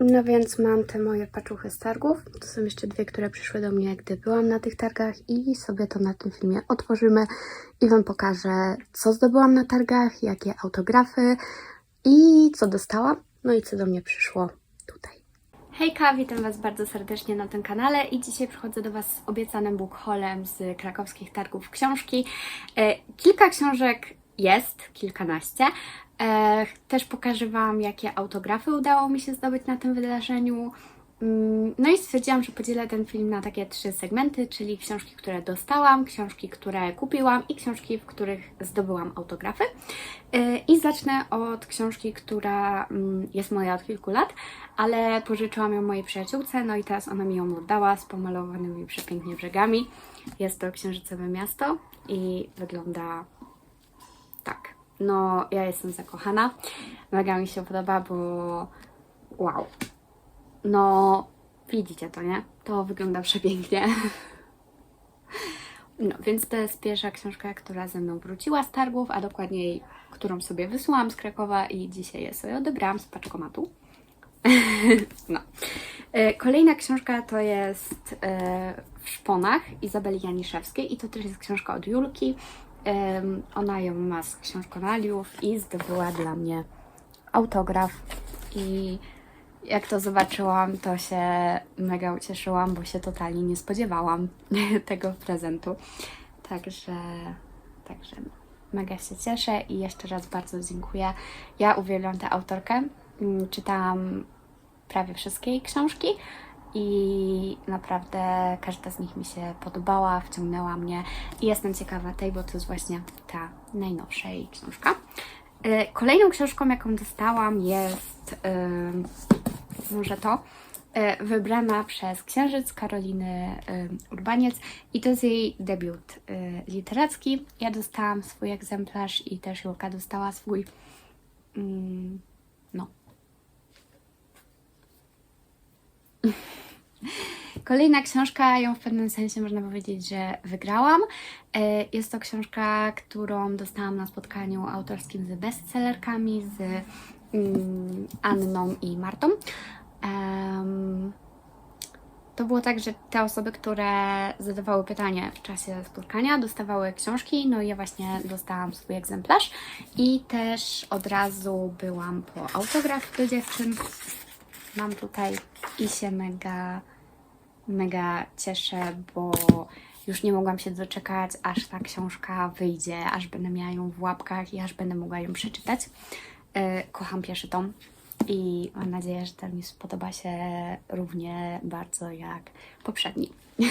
No więc mam te moje paczuchy z targów. To są jeszcze dwie, które przyszły do mnie, gdy byłam na tych targach i sobie to na tym filmie otworzymy i Wam pokażę, co zdobyłam na targach, jakie autografy i co dostałam, no i co do mnie przyszło tutaj. Hejka, witam Was bardzo serdecznie na tym kanale i dzisiaj przychodzę do Was z obiecanym book haulem z krakowskich targów książki. E, kilka książek jest, kilkanaście. Też pokażę Wam, jakie autografy udało mi się zdobyć na tym wydarzeniu. Mm, No i stwierdziłam, że podzielę ten film na takie trzy segmenty, czyli książki, które dostałam, książki, które kupiłam i książki, w których zdobyłam autografy. Yy, I zacznę od książki, która mm, jest moja od kilku lat, ale pożyczyłam ją mojej przyjaciółce, no i teraz ona mi ją oddała z pomalowanymi przepięknie brzegami. Jest to księżycowe miasto i wygląda tak. No, ja jestem zakochana. Mega mi się podoba, bo wow. No, widzicie to, nie? To wygląda przepięknie. No, więc to jest pierwsza książka, która ze mną wróciła z targów, a dokładniej, którą sobie wysłałam z Krakowa i dzisiaj je sobie odebrałam z paczkomatu. no. E, Kolejna książka to jest e, W szponach Izabeli Janiszewskiej i to też jest książka od Julki. Em, Ona ją ma z książkonaliów i zdobyła dla mnie autograf i jak to zobaczyłam, to się mega ucieszyłam, bo się totalnie nie spodziewałam tego prezentu. Także, także mega się cieszę i jeszcze raz bardzo dziękuję. Ja uwielbiam tę autorkę. Mm, Czytałam prawie wszystkie jej książki i naprawdę każda z nich mi się podobała, wciągnęła mnie i jestem ciekawa tej, bo to jest właśnie ta najnowsza jej książka. Y, Kolejną książką, jaką dostałam jest y, może to, y, wybrana przez Księżyc Karoliny y, Urbaniec i to jest jej debiut y, literacki. Ja dostałam swój egzemplarz i też Julka dostała swój. Mm, no. Kolejna książka, ją w pewnym sensie można powiedzieć, że wygrałam. E, Jest to książka, którą dostałam na spotkaniu autorskim z bestsellerkami, z mm, Anną i Martą. To było tak, że te osoby, które zadawały pytanie w czasie spotkania, dostawały książki, no i ja właśnie dostałam swój egzemplarz i też od razu byłam po autograf do dziewczyn. Mam tutaj i się mega, mega cieszę, bo już nie mogłam się doczekać, aż ta książka wyjdzie, aż będę miała ją w łapkach i aż będę mogła ją przeczytać. E, Kocham pierwszy tom i mam nadzieję, że ten mi spodoba się równie bardzo jak poprzedni.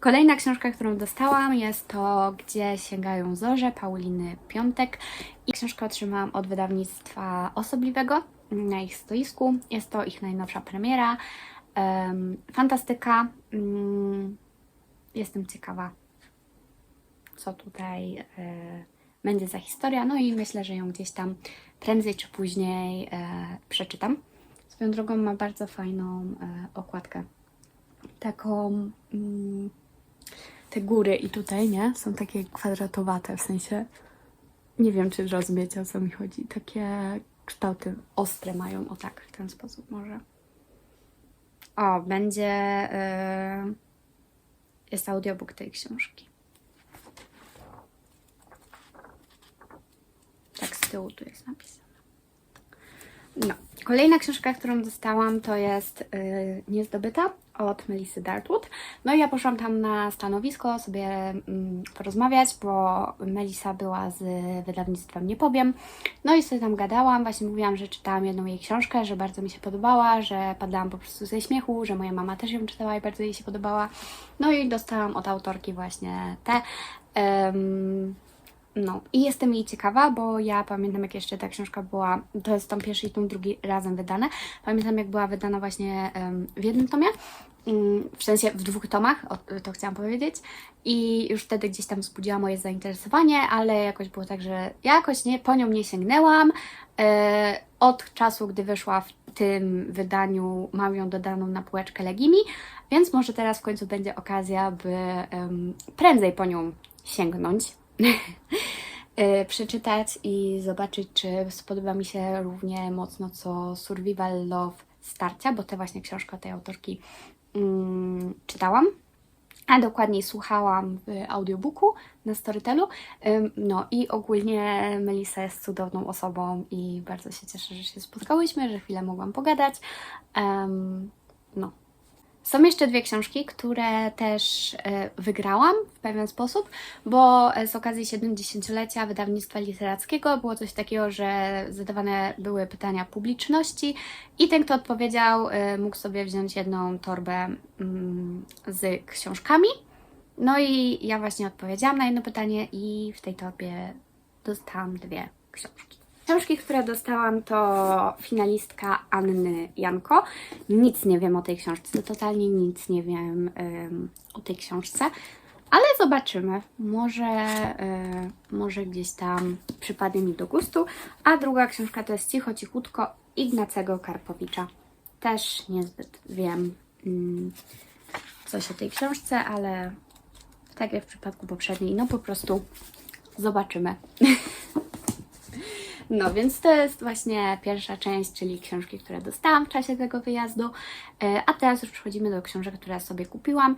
Kolejna książka, którą dostałam jest to Gdzie sięgają zorze Pauliny Piątek i książkę otrzymałam od wydawnictwa Osobliwego na ich stoisku. Jest to ich najnowsza premiera. Fantastyka. Mm, jestem ciekawa, co tutaj e, będzie za historia. No i myślę, że ją gdzieś tam prędzej czy później e, przeczytam. Swoją drogą ma bardzo fajną e, okładkę. Taką. Mm, te góry i tutaj, nie? Są takie kwadratowate, w sensie. Nie wiem, czy rozumiecie o co mi chodzi. Takie kształty ostre mają, o tak, w ten sposób może. O, będzie. Yy, jest audiobook tej książki. Tak z tyłu tu jest napisane. No. Kolejna książka, którą dostałam, to jest yy, Niezdobyta od Melissy Dartwood. No i ja poszłam tam na stanowisko sobie mm, porozmawiać, bo Melissa była z wydawnictwem Nie Powiem. No i sobie tam gadałam, właśnie mówiłam, że czytałam jedną jej książkę, że bardzo mi się podobała, że padałam po prostu ze śmiechu, że moja mama też ją czytała i bardzo jej się podobała. No i dostałam od autorki właśnie te. Em, no i jestem jej ciekawa, bo ja pamiętam jak jeszcze ta książka była, to jest tom pierwszy i tom drugi razem wydane. Pamiętam jak była wydana właśnie w jednym tomie, mm, w sensie w dwóch tomach, to chciałam powiedzieć. I już wtedy gdzieś tam wzbudziła moje zainteresowanie, ale jakoś było tak, że jakoś nie, po nią nie sięgnęłam. E, od czasu, gdy wyszła w tym wydaniu, mam ją dodaną na półeczkę Legimi, więc może teraz w końcu będzie okazja, by prędzej po nią sięgnąć. Y, przeczytać i zobaczyć, czy spodoba mi się równie mocno co Survival Love starcia, bo tę właśnie książkę tej autorki mm, czytałam a dokładniej słuchałam w audiobooku na Storytelu. No i ogólnie Melisa jest cudowną osobą i bardzo się cieszę, że się spotkałyśmy, że chwilę mogłam pogadać. Em, no. Są jeszcze dwie książki, które też e, wygrałam w pewien sposób, bo e, z okazji 70-lecia wydawnictwa literackiego było coś takiego, że zadawane były pytania publiczności i ten, kto odpowiedział, e, mógł sobie wziąć jedną torbę mm, z książkami. No i ja właśnie odpowiedziałam na jedno pytanie i w tej torbie dostałam dwie książki. Książki, które dostałam, to finalistka Anny Janko. Nic nie wiem o tej książce, totalnie nic nie wiem ym, o tej książce, ale zobaczymy. Może, y, może gdzieś tam przypadnie mi do gustu. A druga książka to jest Cicho, Cichutko Ignacego Karpowicza. Też niezbyt wiem ym, coś o tej książce, ale tak jak w przypadku poprzedniej, no po prostu zobaczymy. No, więc to jest właśnie pierwsza część, czyli książki, które dostałam w czasie tego wyjazdu. E, A teraz już przechodzimy do książek, które sobie kupiłam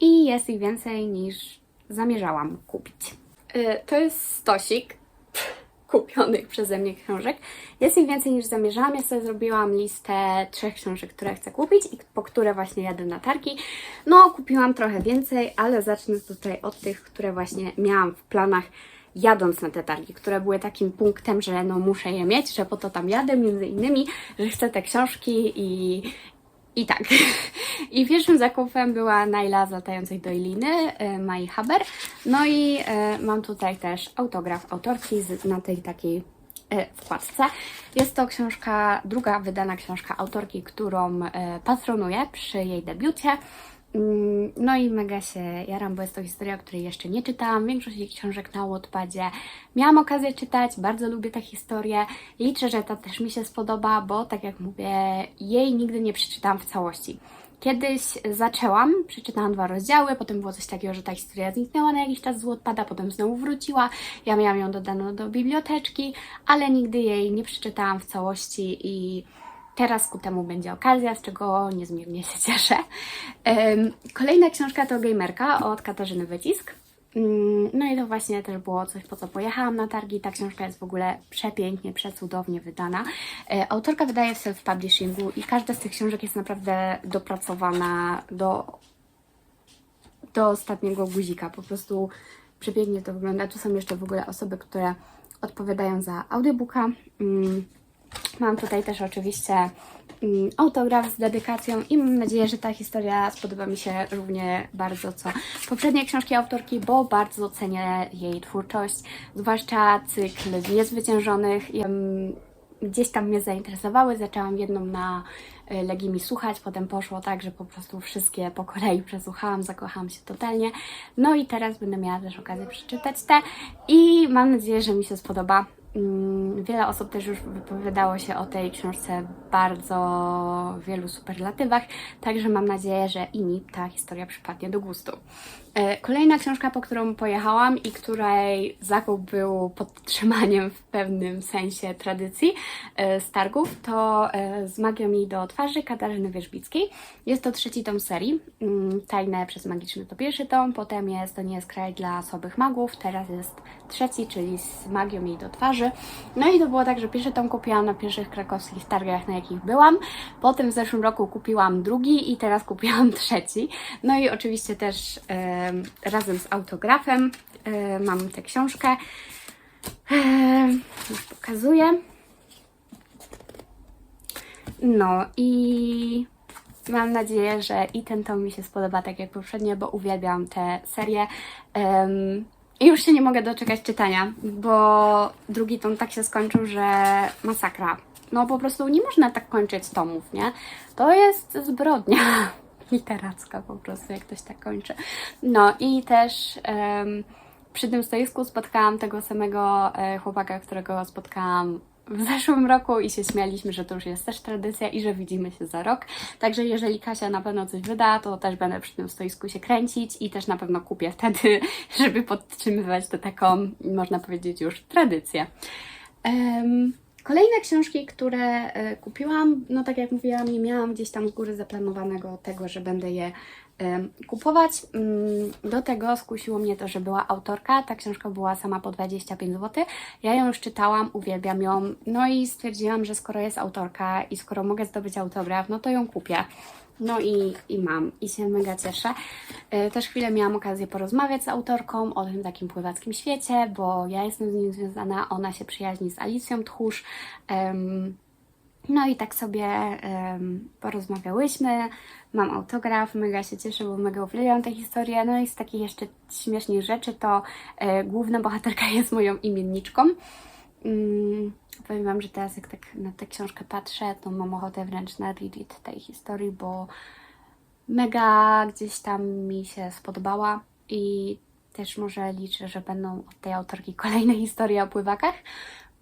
i jest ich więcej niż zamierzałam kupić. E, To jest stosik kupionych przeze mnie książek. Jest ich więcej niż zamierzałam. Ja sobie zrobiłam listę trzech książek, które chcę kupić i po które właśnie jadę na targi. No, kupiłam trochę więcej, ale zacznę tutaj od tych, które właśnie miałam w planach jadąc na te targi, które były takim punktem, że no muszę je mieć, że po to tam jadę, między innymi, że chcę te książki i, i tak. I pierwszym zakupem była Naila z latającej do Iliny, y, Mai Haber. No i y, mam tutaj też autograf autorki na tej takiej y, wkładce. Jest to książka, druga wydana książka autorki, którą patronuję przy jej debiucie. Mm, No i mega się jaram, bo jest to historia, której jeszcze nie czytałam. Większość jej książek na Wattpadzie miałam okazję czytać, bardzo lubię tę historię. Liczę, że ta też mi się spodoba, bo tak jak mówię, jej nigdy nie przeczytałam w całości. Kiedyś zaczęłam, przeczytałam dwa rozdziały, potem było coś takiego, że ta historia zniknęła na jakiś czas z Wattpada, potem znowu wróciła. Ja miałam ją dodaną do biblioteczki, ale nigdy jej nie przeczytałam w całości i Teraz ku temu będzie okazja, z czego niezmiernie się cieszę. Kolejna książka to Gamerka od Katarzyny Wycisk. Mm, No i to właśnie też było coś, po co pojechałam na targi. Ta książka jest w ogóle przepięknie, przecudownie wydana. E, Autorka wydaje w self-publishingu i każda z tych książek jest naprawdę dopracowana do, do ostatniego guzika. Po prostu przepięknie to wygląda. Tu są jeszcze w ogóle osoby, które odpowiadają za audiobooka. Mam tutaj też oczywiście mm, autograf z dedykacją i mam nadzieję, że ta historia spodoba mi się równie bardzo co poprzednie książki autorki, bo bardzo cenię jej twórczość, zwłaszcza cykl Niezwyciężonych. Mm, Gdzieś tam mnie zainteresowały, zaczęłam jedną na y, Legimi słuchać, potem poszło tak, że po prostu wszystkie po kolei przesłuchałam, zakochałam się totalnie. No i teraz będę miała też okazję przeczytać te i mam nadzieję, że mi się spodoba. Mm, Wiele osób też już wypowiadało się o tej książce w bardzo wielu superlatywach, także mam nadzieję, że i mi ta historia przypadnie do gustu. E, Kolejna książka, po którą pojechałam i której zakup był podtrzymaniem w pewnym sensie tradycji e, z targów, to e, z magią mi do twarzy Katarzyny Wierzbickiej. Jest to trzeci tom serii, mm, Tajne przez magiczny to pierwszy tom, potem jest To nie jest kraj dla słabych magów, teraz jest trzeci, czyli z magią mi do twarzy. No i to było tak, że pierwszy tom kupiłam na pierwszych krakowskich targach, na jakich byłam. Potem w zeszłym roku kupiłam drugi i teraz kupiłam trzeci. No i oczywiście też em, razem z autografem em, mam tę książkę. Już pokazuję. No i mam nadzieję, że i ten tom mi się spodoba tak jak poprzednio, bo uwielbiam tę serię. Em, i już się nie mogę doczekać czytania, bo drugi tom tak się skończył, że masakra. No po prostu nie można tak kończyć tomów, nie? To jest zbrodnia literacka po prostu, jak ktoś tak kończy. No i też em, przy tym stoisku spotkałam tego samego e, chłopaka, którego spotkałam w zeszłym roku i się śmialiśmy, że to już jest też tradycja i że widzimy się za rok. Także jeżeli Kasia na pewno coś wyda, to też będę przy tym stoisku się kręcić i też na pewno kupię wtedy, żeby podtrzymywać to taką, można powiedzieć, już tradycję. Em, Kolejne książki, które e, kupiłam, no tak jak mówiłam, nie miałam gdzieś tam z góry zaplanowanego tego, że będę je kupować. Mm, Do tego skusiło mnie to, że była autorka. Ta książka była sama po 25 zł. Ja ją już czytałam, uwielbiam ją. No i stwierdziłam, że skoro jest autorka i skoro mogę zdobyć autograf, no to ją kupię. No i, i mam i się mega cieszę. E, Też chwilę miałam okazję porozmawiać z autorką o tym takim pływackim świecie, bo ja jestem z nim związana, ona się przyjaźni z Alicją Tchórz. Em, no i tak sobie em, porozmawiałyśmy. Mam autograf, mega się cieszę, bo mega uwielbiam tę historię. No i z takich jeszcze śmiesznych rzeczy to e, główna bohaterka jest moją imienniczką. Mm, powiem Wam, że teraz jak tak na tę książkę patrzę, to mam ochotę wręcz na reread tej historii, bo mega gdzieś tam mi się spodobała i też może liczę, że będą od tej autorki kolejne historie o pływakach.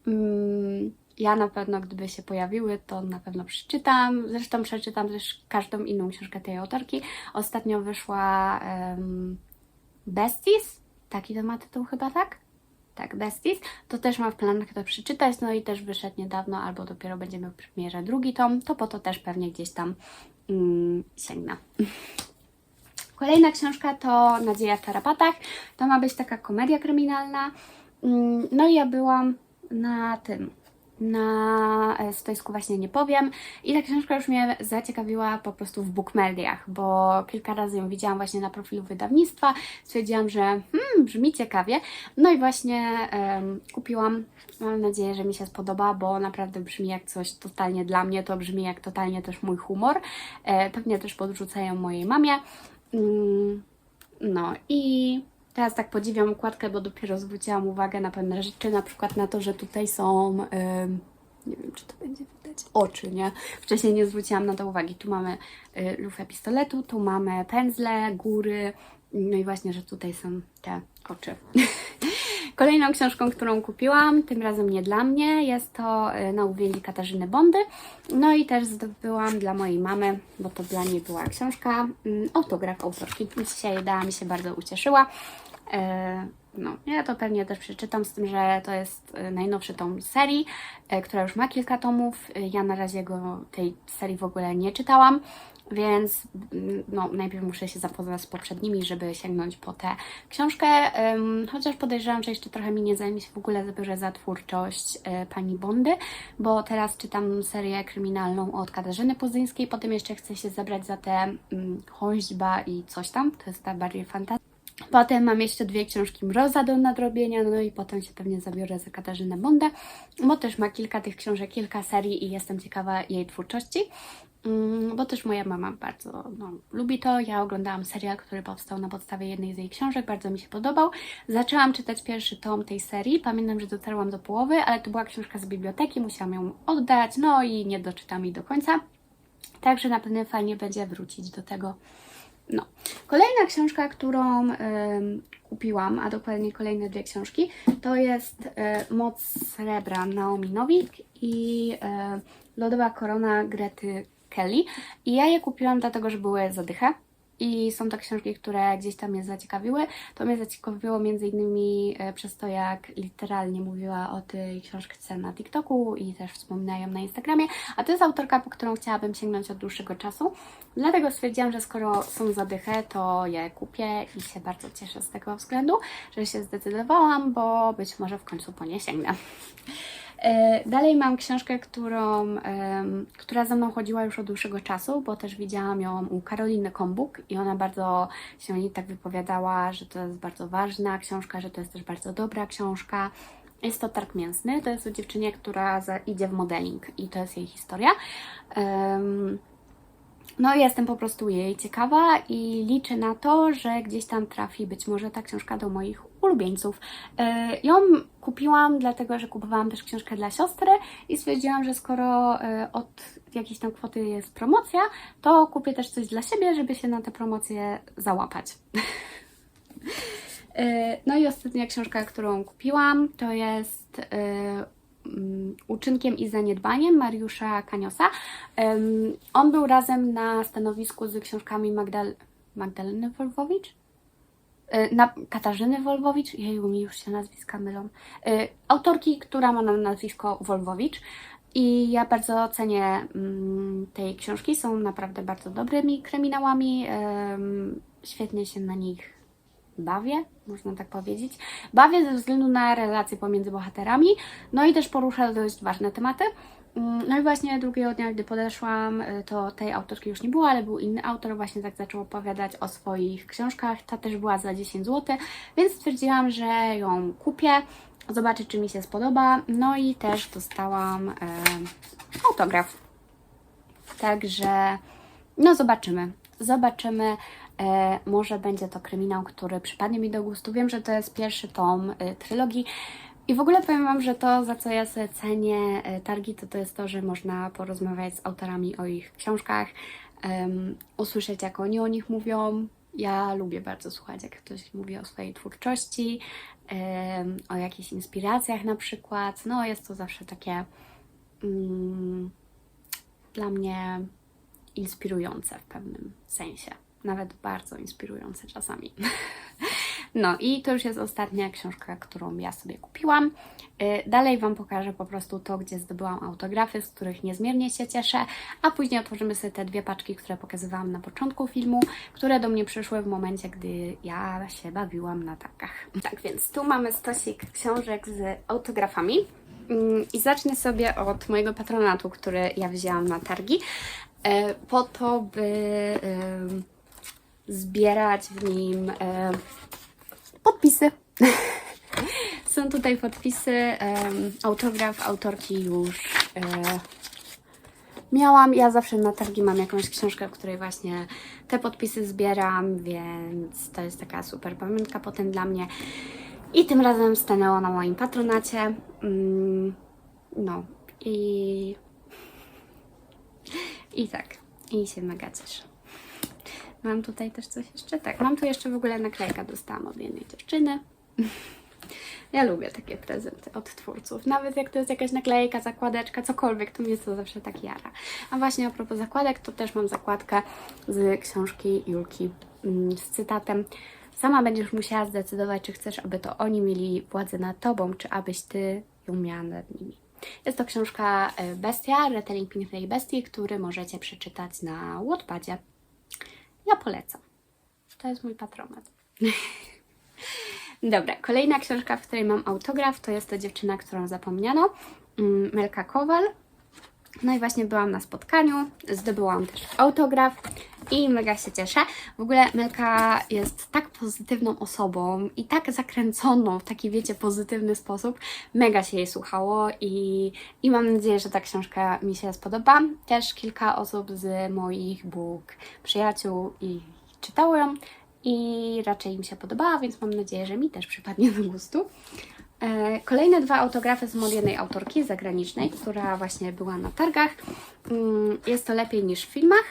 Mm, Ja na pewno, gdyby się pojawiły, to na pewno przeczytam. Zresztą przeczytam też każdą inną książkę tej autorki. Ostatnio wyszła um, Besties, taki to ma tytuł chyba, tak? Tak, Besties. To też mam w planach to przeczytać, no i też wyszedł niedawno, albo dopiero będziemy w premierze drugi tom, to po to też pewnie gdzieś tam mm, sięgnę. Kolejna książka to Nadzieja w tarapatach. To ma być taka komedia kryminalna. Mm, No i ja byłam na tym, na e, stoisku właśnie nie powiem. I ta książka już mnie zaciekawiła po prostu w bookmediach, bo kilka razy ją widziałam właśnie na profilu wydawnictwa, stwierdziłam, że hmm, brzmi ciekawie, no i właśnie em, kupiłam, mam nadzieję, że mi się spodoba, bo naprawdę brzmi jak coś totalnie dla mnie, to brzmi jak totalnie też mój humor, e, pewnie też podrzucają mojej mamie, Mm, no i teraz tak podziwiam układkę, bo dopiero zwróciłam uwagę na pewne rzeczy, na przykład na to, że tutaj są, ym, nie wiem czy to będzie widać, oczy, nie? Wcześniej nie zwróciłam na to uwagi. Tu mamy y, lufę pistoletu, tu mamy pędzle, góry, no i właśnie, że tutaj są te oczy. Kolejną książką, którą kupiłam, tym razem nie dla mnie, jest to y, Na uwięzi Katarzyny Bondy. No i też zdobyłam dla mojej mamy, bo to dla niej była książka, mm, autograf autorki. Dzisiaj dała mi się bardzo ucieszyła. E, No, ja to pewnie też przeczytam, z tym, że to jest e, najnowszy tom serii, e, która już ma kilka tomów. Ja na razie go, tej serii w ogóle nie czytałam, więc mm, no, najpierw muszę się zapoznać z poprzednimi, żeby sięgnąć po tę książkę. Chociaż podejrzewam, że jeszcze trochę mi nie zajmie się w ogóle zabiorę za twórczość pani Bondy, bo teraz czytam serię kryminalną od Katarzyny Puzyńskiej, potem jeszcze chcę się zabrać za tę Choźba i coś tam, to jest ta bardziej fantastyczna. Potem mam jeszcze dwie książki Mroza do nadrobienia, no i potem się pewnie zabiorę za Katarzynę Bondę, bo też ma kilka tych książek, kilka serii i jestem ciekawa jej twórczości. Mm, Bo też moja mama bardzo no, lubi to. Ja oglądałam serial, który powstał na podstawie jednej z jej książek, bardzo mi się podobał. Zaczęłam czytać pierwszy tom tej serii. Pamiętam, że dotarłam do połowy, ale to była książka z biblioteki, musiałam ją oddać, no i nie doczytam jej do końca. Także na pewno fajnie będzie wrócić do tego. No. Kolejna książka, którą em, kupiłam, a dokładnie kolejne dwie książki, to jest e, Moc Srebra Naomi Nowik i e, Lodowa Korona Grety Kelly. I ja je kupiłam dlatego, że były zadychę. I są to książki, które gdzieś tam mnie zaciekawiły. To mnie zaciekawiło między innymi e, przez to, jak literalnie mówiła o tej książce na TikToku i też wspominała ją na Instagramie. A to jest autorka, po którą chciałabym sięgnąć od dłuższego czasu. Dlatego stwierdziłam, że skoro są zadychę, to je kupię i się bardzo cieszę z tego względu, że się zdecydowałam, bo być może w końcu po nie sięgnę. E, Dalej mam książkę, którą, która za mną chodziła już od dłuższego czasu, bo też widziałam ją u Karoliny Kombuk i ona bardzo się o niej tak wypowiadała, że to jest bardzo ważna książka, że to jest też bardzo dobra książka. Jest to Targ Mięsny, to jest o dziewczynie, która idzie w modeling i to jest jej historia. No i jestem po prostu jej ciekawa i liczę na to, że gdzieś tam trafi być może ta książka do moich ulubieńców. E, Ją kupiłam dlatego, że kupowałam też książkę dla siostry i stwierdziłam, że skoro e, od jakiejś tam kwoty jest promocja, to kupię też coś dla siebie, żeby się na tę promocję załapać. E, No i ostatnia książka, którą kupiłam, to jest mm, Uczynkiem i zaniedbaniem Mariusza Kaniosa. On był razem na stanowisku z książkami Magdal Magdaleny Wolfowicz. Y, na, Katarzyny Wolwowicz, jeju, mi już się nazwiska mylą, y, autorki, która ma na nazwisko Wolwowicz. I ja bardzo cenię mm, tej książki, są naprawdę bardzo dobrymi kryminałami, em, świetnie się na nich bawię, można tak powiedzieć. Bawię ze względu na relacje pomiędzy bohaterami, no i też porusza dość ważne tematy. Mm, No i właśnie drugiego dnia, gdy podeszłam, y, to tej autorki już nie było, ale był inny autor, właśnie tak zaczął opowiadać o swoich książkach. Ta też była za 10 zł, więc stwierdziłam, że ją kupię, zobaczę, czy mi się spodoba. No i też dostałam e, autograf. Także, no zobaczymy. Zobaczymy. E, może będzie to kryminał, który przypadnie mi do gustu. Wiem, że to jest pierwszy tom e, trylogii. I w ogóle powiem Wam, że to, za co ja sobie cenię e, targi, to to jest to, że można porozmawiać z autorami o ich książkach, em, usłyszeć, jak oni o nich mówią. Ja lubię bardzo słuchać, jak ktoś mówi o swojej twórczości, em, o jakichś inspiracjach na przykład. No, jest to zawsze takie mm, dla mnie inspirujące w pewnym sensie. Nawet bardzo inspirujące czasami. No i to już jest ostatnia książka, którą ja sobie kupiłam. Y, Dalej Wam pokażę po prostu to, gdzie zdobyłam autografy, z których niezmiernie się cieszę, a później otworzymy sobie te dwie paczki, które pokazywałam na początku filmu, które do mnie przyszły w momencie, gdy ja się bawiłam na targach. Tak więc tu mamy stosik książek z autografami. Mm, I zacznę sobie od mojego patronatu, który ja wzięłam na targi, e, po to, by zbierać w nim e, podpisy. Są tutaj podpisy, autograf autorki już e, miałam. Ja zawsze na targi mam jakąś książkę, w której właśnie te podpisy zbieram, więc to jest taka super pamiątka potem dla mnie. I tym razem stanęło na moim patronacie. Mm, no i i tak. I się mega cieszę. Mam tutaj też coś jeszcze? Tak, mam tu jeszcze w ogóle naklejka, dostałam od jednej dziewczyny. Ja lubię takie prezenty od twórców. Nawet jak to jest jakaś naklejka, zakładeczka, cokolwiek, to mnie to zawsze tak jara. A właśnie a propos zakładek, to też mam zakładkę z książki Julki mm, z cytatem. Sama będziesz musiała zdecydować, czy chcesz, aby to oni mieli władzę nad tobą, czy abyś ty ją miała nad nimi. Jest to książka e, Bestia, retelling pięknej bestii, który możecie przeczytać na Wattpadzie. Ja polecam. To jest mój patronat. Dobra, kolejna książka, w której mam autograf, to jest to dziewczyna, którą zapomniano, mm, Melka Kowal. No i właśnie byłam na spotkaniu, zdobyłam też autograf i mega się cieszę. W ogóle Melka jest tak pozytywną osobą i tak zakręconą w taki, wiecie, pozytywny sposób. Mega się jej słuchało i, i mam nadzieję, że ta książka mi się spodoba. Też kilka osób z moich book przyjaciół i czytało ją i raczej im się podobała, więc mam nadzieję, że mi też przypadnie do gustu. E, Kolejne dwa autografy są od jednej autorki zagranicznej, która właśnie była na targach. Mm, Jest to lepiej niż w filmach.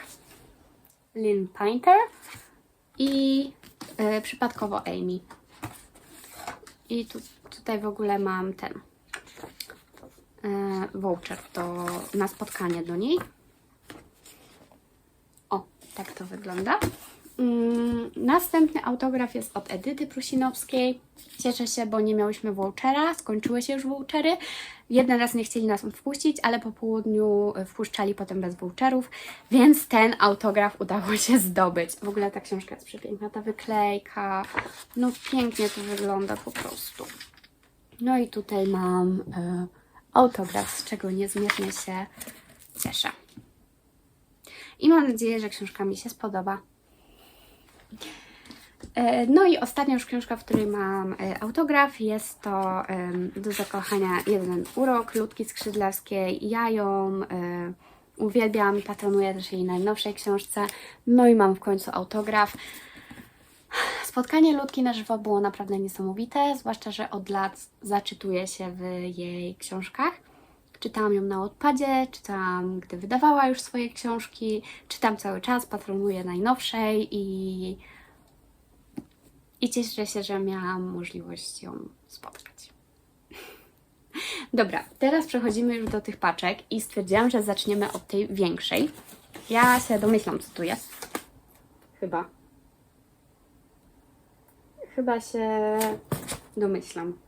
Lynn Painter i e, przypadkowo Amy. I tu, tutaj w ogóle mam ten e, voucher do, na spotkanie do niej. O, tak to wygląda. Mm, Następny autograf jest od Edyty Prusinowskiej. Cieszę się, bo nie miałyśmy vouchera, skończyły się już vouchery. Jeden raz nie chcieli nas wpuścić, ale po południu e, wpuszczali potem bez voucherów, więc ten autograf udało się zdobyć. W ogóle ta książka jest przepiękna, ta wyklejka, no pięknie to wygląda po prostu. No i tutaj mam e, autograf, z czego niezmiernie się cieszę. I mam nadzieję, że książka mi się spodoba. E, No i ostatnia już książka, w której mam e, autograf, jest to Do zakochania jeden urok Ludki Skrzydlewskiej. Ja ją e, uwielbiam patronuję też jej najnowszej książce. No i mam w końcu autograf. Spotkanie Ludki na żywo było naprawdę niesamowite, zwłaszcza, że od lat zaczytuję się w jej książkach. Czytałam ją na odpadzie, czytałam, gdy wydawała już swoje książki, czytam cały czas, patronuję najnowszej i, i cieszę się, że miałam możliwość ją spotkać. Dobra, teraz przechodzimy już do tych paczek i stwierdziłam, że zaczniemy od tej większej. Ja się domyślam, co tu jest. Chyba. chyba się domyślam.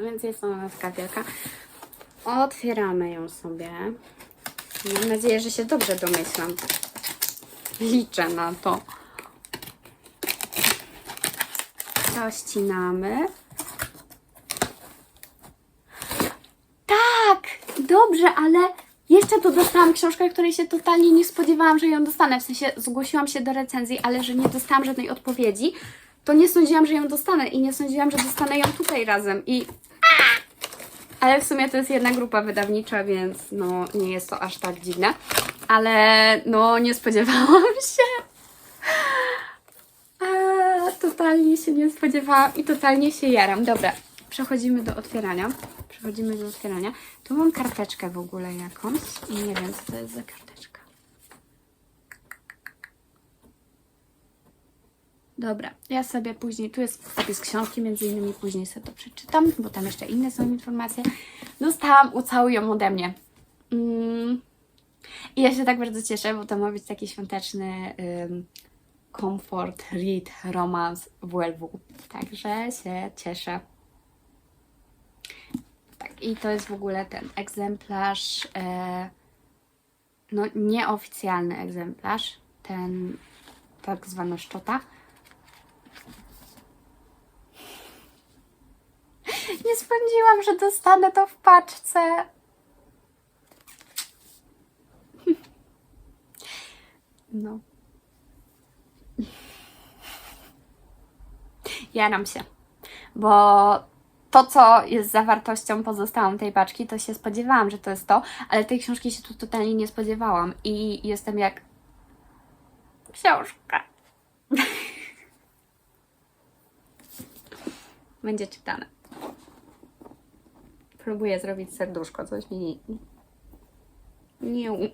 Więc jest ona taka wielka. Otwieramy ją sobie. Mam nadzieję, że się dobrze domyślam. Liczę na to. Ścinamy. Tak! Dobrze, ale jeszcze tu dostałam książkę, której się totalnie nie spodziewałam, że ją dostanę. W sensie zgłosiłam się do recenzji, ale że nie dostałam żadnej odpowiedzi, to nie sądziłam, że ją dostanę i nie sądziłam, że dostanę ją tutaj razem. I ale w sumie to jest jedna grupa wydawnicza, więc no nie jest to aż tak dziwne. Ale no nie spodziewałam się. Totalnie się nie spodziewałam i totalnie się jaram. Dobra, przechodzimy do otwierania. Przechodzimy do otwierania. Tu mam karteczkę w ogóle jakąś i nie wiem co to jest za karteczka. Dobra, ja sobie później, tu jest zapis książki, między innymi później sobie to przeczytam, bo tam jeszcze inne są informacje. Dostałam ucałuj ją ode mnie. Mm. I ja się tak bardzo cieszę, bo to ma być taki świąteczny ym, comfort, read, romans WLW. Także się cieszę. Tak, i to jest w ogóle ten egzemplarz, e, no nieoficjalny egzemplarz, ten tak zwany szczota. Nie że dostanę to w paczce. No. Jaram się, bo to, co jest zawartością pozostałą tej paczki, to się spodziewałam, że to jest to, ale tej książki się tu totalnie nie spodziewałam i jestem jak książka. Będzie czytane. Próbuję zrobić serduszko, coś mi nie... Nie.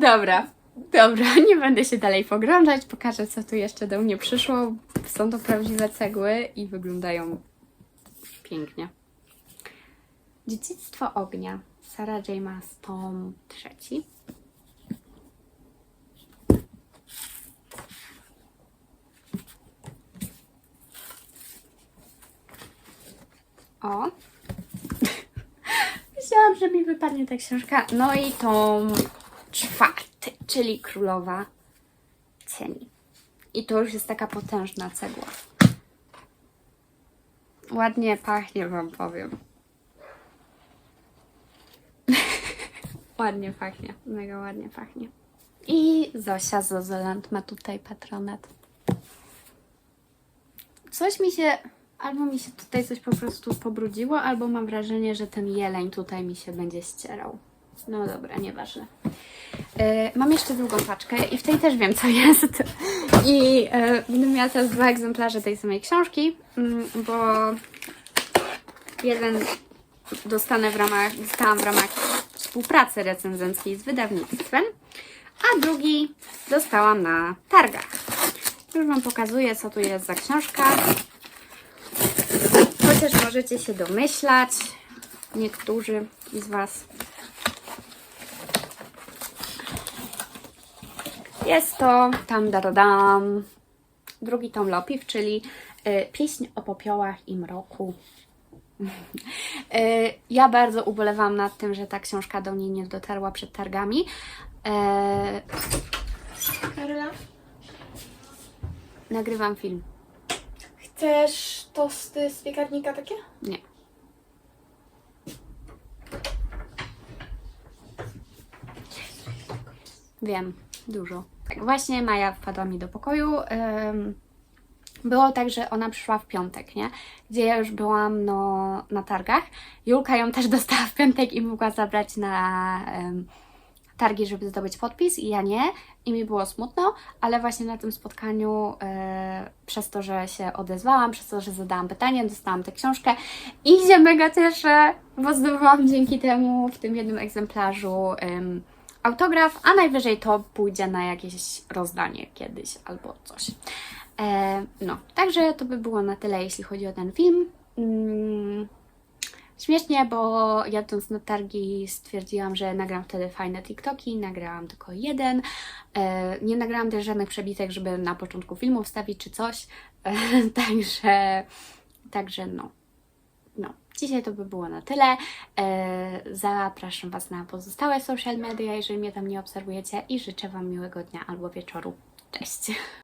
Dobra, dobra, nie będę się dalej pogrążać. Pokażę, co tu jeszcze do mnie przyszło. Są to prawdziwe cegły i wyglądają pięknie. Dziedzictwo ognia. Sarah J. Maas, tom trzeci. O. Myślałam, że mi wypadnie ta książka. No i tom czwarty, czyli Królowa Cieni. I to już jest taka potężna cegła. Ładnie pachnie, Wam powiem. ładnie pachnie, mega ładnie pachnie. I Zosia Zozeland ma tutaj patronat. Coś mi się, albo mi się tutaj coś po prostu pobrudziło, albo mam wrażenie, że ten jeleń tutaj mi się będzie ścierał. No dobra, nieważne. E, mam jeszcze drugą paczkę i w tej też wiem, co jest. I e, będę miała teraz dwa egzemplarze tej samej książki, mm, bo jeden dostanę w ramach, dostałam w ramach współpracy recenzenckiej z wydawnictwem, a drugi dostałam na targach. Już Wam pokazuję, co tu jest za książka. Chociaż możecie się domyślać, niektórzy z Was. Jest to tam da, da, dam, drugi tom Lopiw, czyli y, pieśń o popiołach i mroku. Y, ja bardzo ubolewam nad tym, że ta książka do mnie nie dotarła przed targami. E, Karola, nagrywam film. chcesz tosty z piekarnika takie? Nie. Wiem, dużo. Tak, właśnie Maja wpadła mi do pokoju. Było tak, że ona przyszła w piątek, nie? Gdzie ja już byłam no, na targach. Julka ją też dostała w piątek i mogła zabrać na ym, targi, żeby zdobyć podpis i ja nie. I mi było smutno, ale właśnie na tym spotkaniu e, przez to, że się odezwałam, przez to, że zadałam pytanie, dostałam tę książkę i się mega cieszę, bo zdobyłam dzięki temu w tym jednym egzemplarzu em, autograf, a najwyżej to pójdzie na jakieś rozdanie kiedyś albo coś. E, no, także to by było na tyle, jeśli chodzi o ten film. Mm, śmiesznie, bo jadąc na targi stwierdziłam, że nagram wtedy fajne TikToki, nagrałam tylko jeden. E, nie nagrałam też żadnych przebitek, żeby na początku filmu wstawić czy coś. E, także, także no. No, dzisiaj to by było na tyle. E, zapraszam Was na pozostałe social media, jeżeli mnie tam nie obserwujecie i życzę Wam miłego dnia albo wieczoru. Cześć!